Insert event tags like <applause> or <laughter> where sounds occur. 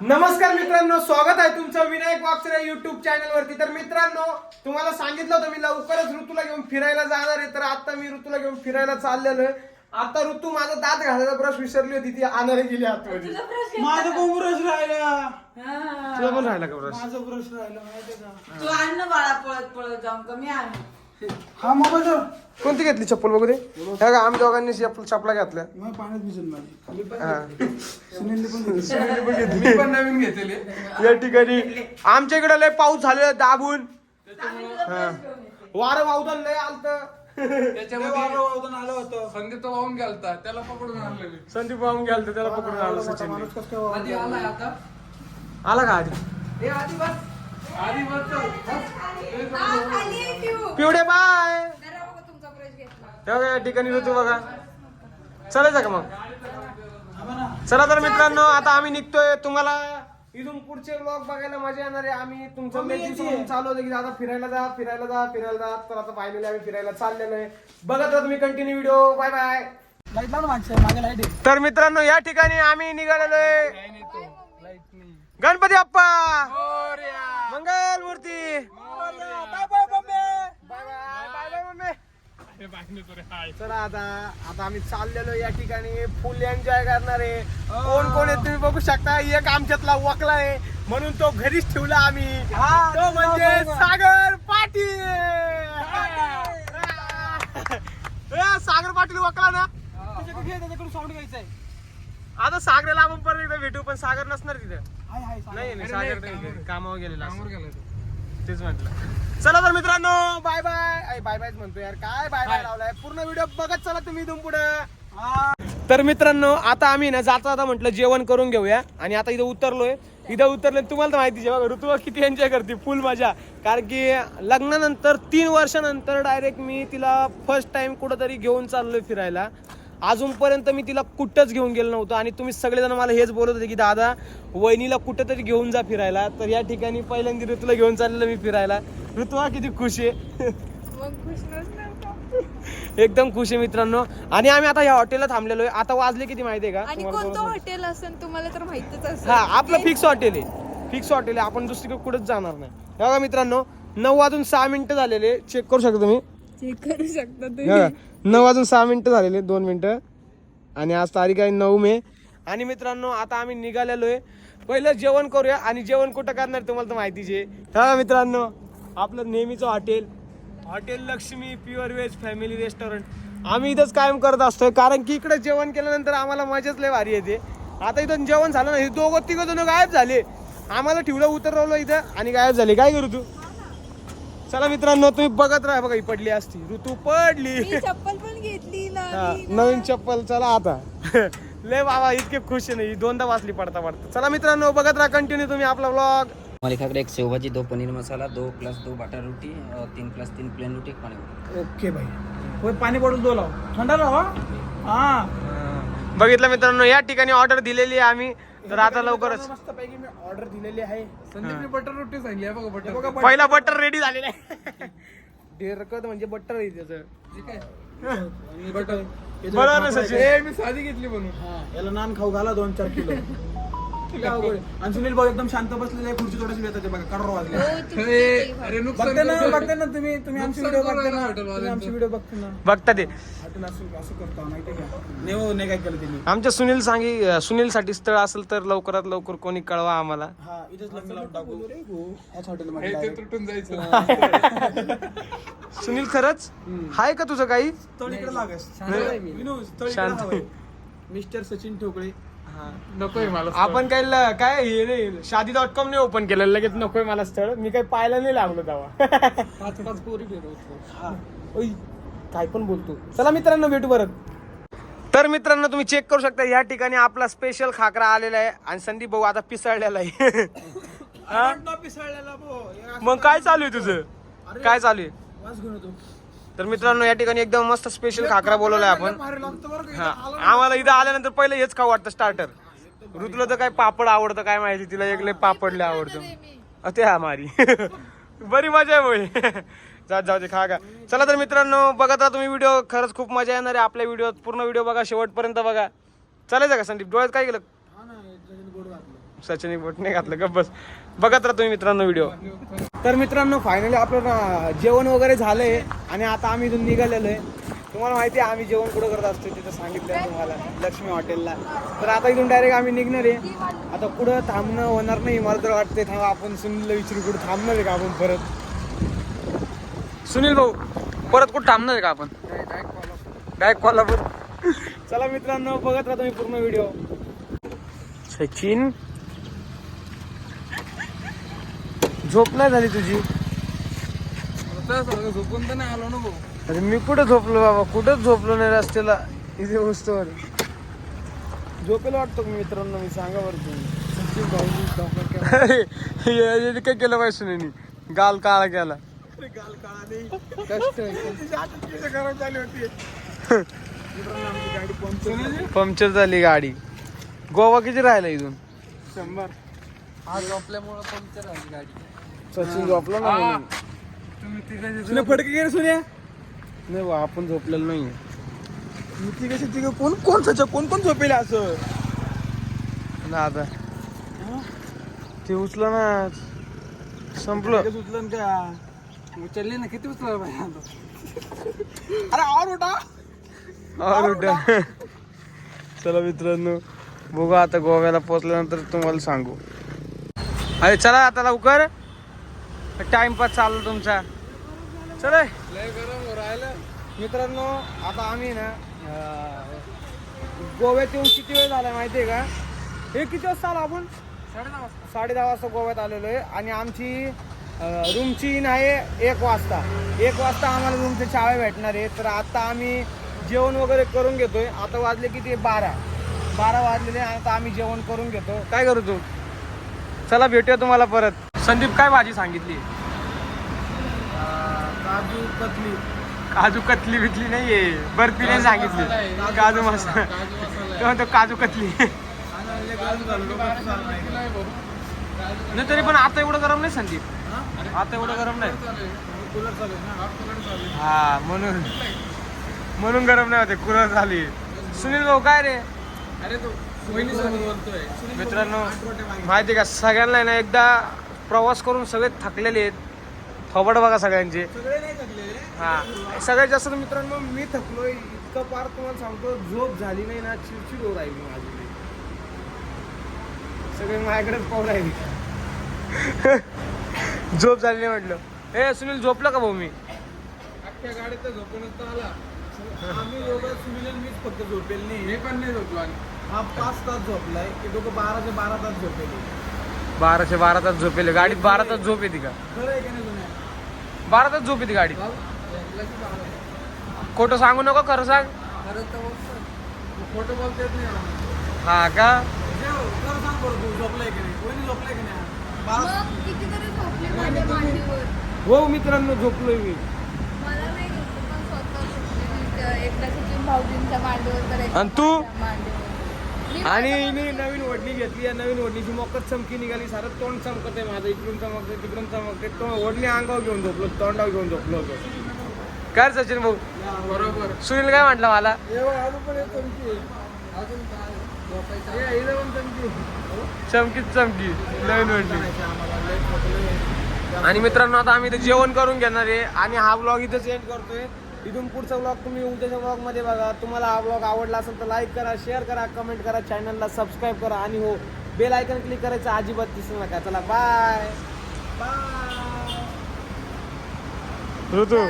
नमस्कार मित्रांनो स्वागत आहे तुमचं विनायक वाक्सरे युट्यूब चॅनल वरती. तर मित्रांनो तुम्हाला सांगितलं होतं मी लवकरच ऋतूला घेऊन फिरायला जाणार आहे. तर आता मी ऋतूला घेऊन फिरायला चाललेलो आहे. आता ऋतू माझा दात घालायचा ब्रश विसरली होती ती आणायला गेली आतमध्ये माझं पण ब्रश राहिला. तुला पण राहिला का ब्रश माझं ब्रश राहिलं माहितीये का? तू आण ना बाळा पळत पळत जाऊन. कमी आण. हा मोबाईल कोणती घेतली चप्पल बघू दे? हे का आम्ही दोघांनी चप्पल चपला घातल्या. मग पाण्यात भिजून माझी. हा. सुनीलने पण घेतली. मी पण नवीन घेतलेले. या ठिकाणी आमच्या इकडे लय पाऊस झाले दाबून. वारं वावदान लय आलत. ते त्याच्यामध्ये वारं वावरून आलं होतं. संदीप तो वाहून गेलता. त्याला पकडून आणलं मी संदीप वाहून गेलत त्याला पकडून आलं सचिन आला का आधी? ए आधी बस. पिवडे बाय. ठिकाणी ऋतू बघा. चालायचं का मग. चला तर मित्रांनो आता आम्ही निघतोय तुम्हाला. इथून पुढचे ब्लॉग बघायला मजा येणार आहे. आम्ही तुमचं. दिवसापासून चालू होतं की दादा फिरायला जा फिरायला जा फिरायला जा. तर आता फायनली आम्ही फिरायला चाललेलो आहे. बघत राहा तुम्ही continue video bye bye light लाव ना मागच्या मागे लाइट आहे. तर मित्रांनो या ठिकाणी आम्ही निघालेलो आहे. Ganpati Bappa! Morya. Mangal Murti. Bye bye bye bye mummy. चला आता आता आम्ही चाललेलो या ठिकाणी. फुल एन्जॉय करणार आहे. कोण कोण आहे तुम्ही बघू शकता. एक आमच्यातला वकला आहे. म्हणून तो घरीच ठेवला आम्ही. तो म्हणजे. सागर पाटील. ए, सागर पाटील वकला ना? त्याच्याकडे घे, त्याच्याकडून आता सागरला आपण परत एकदा भेटू पण सागर नसणार तिथे. नाही नाही अरे सागर नाही, नाही कामावर. कामावर गेलेला कामावर असेल. गेलाय तो. तेच म्हटलं. चला तर मित्रांनो बाय बाय बाय बाय म्हणतो यार. काय बाय बाय लावलाय? पूर्ण व्हिडिओ बघत चला तुम्ही इथून पुढे. तर मित्रांनो आता आम्ही ना जाता जाता म्हटलं जेवण करून घेऊया. आणि आता इथं उतरलोय. इथं उतरले तुम्हाला तर माहिती जेव्हा ऋतू किती एन्जॉय करते फुल मजा. कारण की लग्नानंतर तीन वर्षानंतर डायरेक्ट मी तिला फर्स्ट टाइम कुठंतरी घेऊन चाललोय फिरायला. अजूनपर्यंत मी तिला कुठंच घेऊन गेलो नव्हतो आणि तुम्ही सगळेजण मला हेच बोलत होते की दादा वहिनीला कुठंतरी घेऊन जा फिरायला. तर या ठिकाणी पहिल्यांदा ऋतूला घेऊन चाललेलं मी फिरायला. ऋतू हा किती खुश आहे? एकदम खुश आहे मित्रांनो. आणि आम्ही आता या हॉटेलला थांबलेलो आहे. आता वाजले किती माहिती आहे का? आणि कोणतं हॉटेल असेल तुम्हाला तर माहितच असेल. हा आपलं फिक्स हॉटेल आहे. फिक्स हॉटेल आहे. आपण दुसरीकडे कुठेच जाणार नाही. बघा मित्रांनो नऊ वाजून सहा मिनिटं झालेले. चेक करू शकता तुम्ही? चेक करू शकता तुम्ही. नऊ वाजून सहा मिनिटं झालेले दोन मिनिटं. आणि आज तारीख आहे नऊ मे. आणि मित्रांनो आता आम्ही निघालेलो आहे. पहिलं जेवण करूया. आणि जेवण कुठं करणार तुम्हाला तर माहितीच आहे. हा मित्रांनो आपलं नेहमीचं hotel. Hotel Lakshmi pure veg family restaurant. आम्ही इथंच कायम करत असतोय. कारण की इकडे जेवण केल्यानंतर आम्हाला मजाच लय भारी येते. आता इथं जेवण झालं ना हे दोघं तिघं जण गायब झाले. आम्हाला ठेवलं उतरवलं इथं आणि गायब झाले. काय करू तू? चला मित्रांनो तुम्ही बघत राहा बघा ही पडली असती. ऋतू पडली. मी चप्पल पण घेतली हा, नवीन. नवीन चप्पल चला आता. <laughs> लय बाबा इतके खुश नाही दोनदा वाचली पडता पडता. चला मित्रांनो बघत राहा कंटिन्यू तुम्ही आपला ब्लॉग हमारे खाकडे एक सेव भाजी दो पनीर मसाला दो प्लस दो बटर रोटी और तीन प्लस तीन प्लेन रोटी एक पूरी। ओके भाई होय, पाणी बॉटल दो लाव. थंडा लाव हा. हा. बघितलं मित्रांनो या ठिकाणी ऑर्डर दिलेली आहे आम्ही. तर आता लवकरच. मी ऑर्डर दिलेली आहे. संदीपने बटर रोटी सांगली आहे बघा बटर बघा, पहिला बटर रेडी झालेला आहे. डेरकत म्हणजे बटर आहे त्याचं. ठीक आहे. बटर बरोबर ना सचिन? ए मी साधी घेतली म्हणून. हा, याला नान खाऊ घाला दोन चार किलो. <laughs> अवघड आहे. आणि सुनील भाऊ एकदम शांत बसलेले आहे, खुर्ची थोडीशी येतात ते बघा कडरो वाजले हो, अरे नुकसान बघते ना करतोय. बघते ना तुम्ही तुम्ही आमची नुकसान व्हिडिओ करू बघते ना. तुम्ही आमची व्हिडिओ बघते ना. बघता ते. असं असं करतो माहिती आहे का? नाही हो नाही काय केलं त्यांनी? आमच्या सुनील सांगी सुनील साठी स्थळ असेल तर लवकरात लवकर कोणी कळवा आम्हाला. हा इथेच लग्न लावून टाकू. ह्याच हे हॉटेलमध्ये ते direct. तुटून जायचं. सुनील खरंच? हाय का तुझं काही? इकडे लागस शांत. हवंय. मिस्टर सचिन ठोकळे. नकोय मला आपण काय ल- काय हे नाही शादी डॉट कॉम नाही ओपन केलं लगेच नकोय मला स्थळ. मी काही पाहायला नाही लागलो तेव्हा. <laughs> पाच पाच पोरी फिरवतो हा. ओय, काय पण बोलतो. चला मित्रांनो भेटू परत. तर मित्रांनो तुम्ही चेक करू शकता या ठिकाणी आपला स्पेशल खाकरा आलेला आहे आणि संदीप भाऊ आता पिसळलेला आहे. हा? मग काय चालू आहे तुझं? काय चालू आहे? वास घेऊन येतो. तर मित्रांनो या ठिकाणी एकदम मस्त स्पेशल खाकरा बोलवलाय आपण. हा. आम्हाला इथं आल्यानंतर पहिलं हेच खाऊ वाटतं स्टार्टर ऋतूला तर काय पापड आवडतं काय माहिती तिला एक लय पापडले आवडतं. अ, ते हा मारी. <laughs> बरी मजा आहे भाई <laughs> जात जाऊ दे खा का चला तर मित्रांनो बघत राहा तुम्ही व्हिडिओ खरंच खूप मजा येणार आहे. आपल्या व्हिडिओ पूर्ण व्हिडिओ बघा शेवटपर्यंत बघा. चालायचं का संदीप? डोळ्यात काय केलं सचिन बोट नाही घातलं गप बस. बघत राहा तुम्ही मित्रांनो व्हिडिओ तर मित्रांनो फायनली आपलं जेवण वगैरे झालंय आणि आता आम्ही इथून निघालेलो आहे. तुम्हाला माहिती आहे आम्ही जेवण कुठं करत असतो तिथं सांगितलं तुम्हाला लक्ष्मी हॉटेलला. तर आता इथून डायरेक्ट आम्ही निघणार आहे. आता कुठं थांबणं होणार नाही मला तर वाटतंय थांबा आपण सुनीलला विचारू कुठं थांबणार आहे का आपण परत? सुनील भाऊ परत कुठं थांबणार आहे का आपण? डायरेक्ट कोल्हापूर चला मित्रांनो बघत राहा तुम्ही पूर्ण व्हिडिओ सचिन झोप नाही झाली तुझी? झोपून तर नाही आलो ना भाऊ. अरे मी कुठं झोपलो बाबा? कुठंच झोपलो नाही रस्त्याला इथे वस्तूवर झोपेला वाटतो का मित्रांनो? मी सांगा बरं तुम्ही. अरे काय केलं पाहिजे सुनेनी? गाल काळा केला. कष्ट पंक्चर झाली. गाडी. गोवा किती राहिला इथून? शंभर. आज आपल्यामुळं पंक्चर झाली गाडी. सचिन झोपला ना म्हणून. तुम्ही तिघांचे तुला फटके गेले सुन्या नाही बा आपण झोपलेलो नाही मी ती कशी ती कोण कोण सच कोण कोण झोपेल असं? ना आता. ते उचलं ना. संपलं. उचलन का? उचलले ना किती उचला पाहिजे आता? अरे और उठा और उठा चला मित्रांनो बघू आता गोव्याला पोहोचल्यानंतर तुम्हाला सांगू. अरे चला आता लवकर. टाइमपास चालला तुमचा. चला. लय गरम हो राहिलं. मित्रांनो आता आम्ही ना गोव्यात येऊन किती वेळ झाला माहितीये का? हे किती वाजता आलो आपण? साडे दहा वाजता. साडे दहा वाजता गोव्यात आलेलो आहे आणि आमची रूमची इन आहे एक वाजता. एक वाजता आम्हाला रूमचे चावे भेटणार आहे. तर आता आम्ही जेवण वगैरे करून घेतोय. आता वाजले किती? बारा. बारा वाजलेले आता आम्ही जेवण करून घेतो. काय करू तू? चला भेटूया तुम्हाला परत. संदीप काय भाजी सांगितली? काजू कतली. काजू कतली बितली नाहीये. बर्फी नाही सांगितली. काजू मसाला. तो म्हणतो काजू कतली. नाही. तरी पण आता एवढं गरम नाही संदीप? आता एवढं गरम नाही. Cooler colour. हा म्हणून. म्हणून गरम नाही होते. कुरळ झाली सुनील भाऊ काय रे? अरे तो मित्रांनो माहिती का? सगळ्यांना ना एकदा प्रवास करून सगळे थकलेले आहेत. थोबड बघा सगळ्यांचे. सगळे नाही थकलेले हा. सगळ्यात जास्त तर मित्रांनो मी थकलोय इतकं पार तुम्हाला सांगतो झोप झाली नाही ना चिडचिड होत राहिली माझी. सगळे माझ्याकडेच पाहू राहिली. <laughs> झोप झाली नाही म्हटलं. ए सुनील झोपलं का भाऊ मी? अख्ख्या गाडीत तर झोपूनच आला. आम्ही दोघं सुनील मीच फक्त झोपेल नाही मी पण नाही झोपलो आणि हा पाच तास झोपलाय की दोघं बाराचे बारा तास झोपेल. बाराशे बारा तास झोपेले गाडीत बारा तास झोप येते का? बारा तास झोप येते गाडीत. खोटं सांगू नको खरं सांग. हा का? हो मित्रांनो झोपलोय मी. आणि तू? मी आणि हिने नवीन ओढणी घेतली या नवीन ओढणीची मोकत चमकी निघाली. सारं तोंड चमकत आहे माझं. इकडून चमकते तिकडून चमकते तो ओढणी अंगावर घेऊन झोपलो. तोंडावर घेऊन झोपलो होतो. काय सचिन भाऊ. बरोबर. सुनील काय म्हटलं मला? चमकीच चमकी नवीन ओढणी. आणि मित्रांनो आता आम्ही इथे जेवण करून घेणार आहे. आणि हा ब्लॉग इथेच एंड करतोय. इथून पुढचा ब्लॉग तुम्ही उद्याच्या ब्लॉगमध्ये बघा. तुम्हाला हा ब्लॉग आवडला असेल तर लाईक करा शेअर करा कमेंट करा चॅनलला सबस्क्राईब करा. आणि हो बेल आयकन क्लिक करायचं अजिबात दिसू नका. चला बाय बाय ऋतू.